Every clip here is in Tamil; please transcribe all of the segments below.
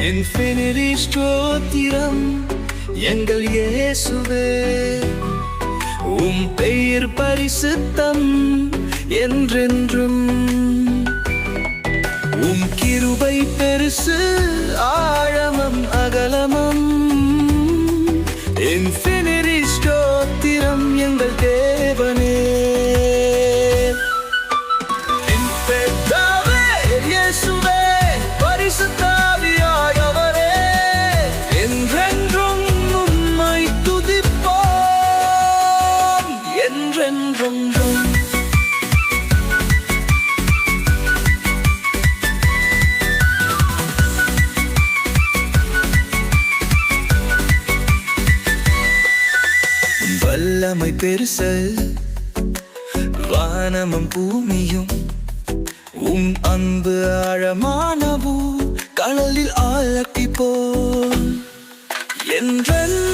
இன்ஃபினிட்டி ஸ்தோத்திரம் எங்கள் இயேசுவே. உம் பெயர் பரிசுத்தம் என்றென்றும். உம் கிருபை பெருசு ஆ feel வல்லமை பெருசு. வானமும் பூமியும் உம் அன்பு ஆழமானவும் கடலில் ஆழத்தி போல் என்றென்றும்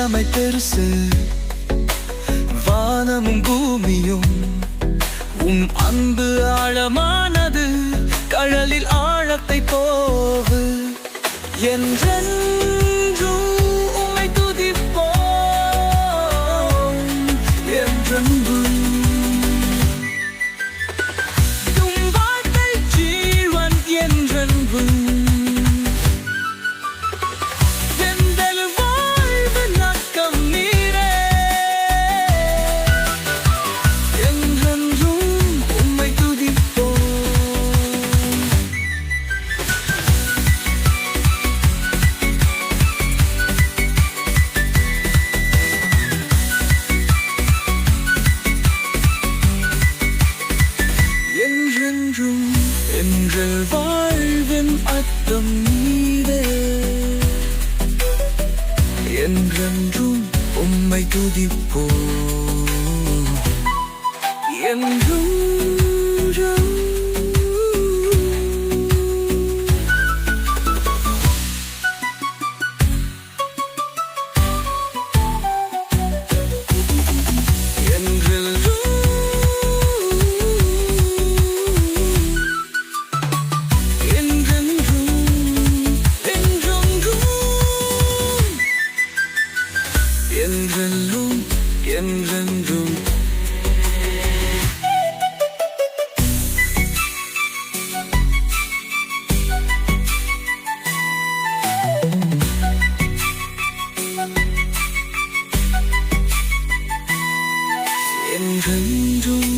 வல்லமை பெருசு. வானமும் பூமியும் உன் அன்பு ஆழமானது கடலில் ஆழத்தை போவு என்றென்ன வாழ்வின் நீரே என்றென்றும் உம்மை துதிப்போ என்றும் என்றென்றும் என்றென்றும்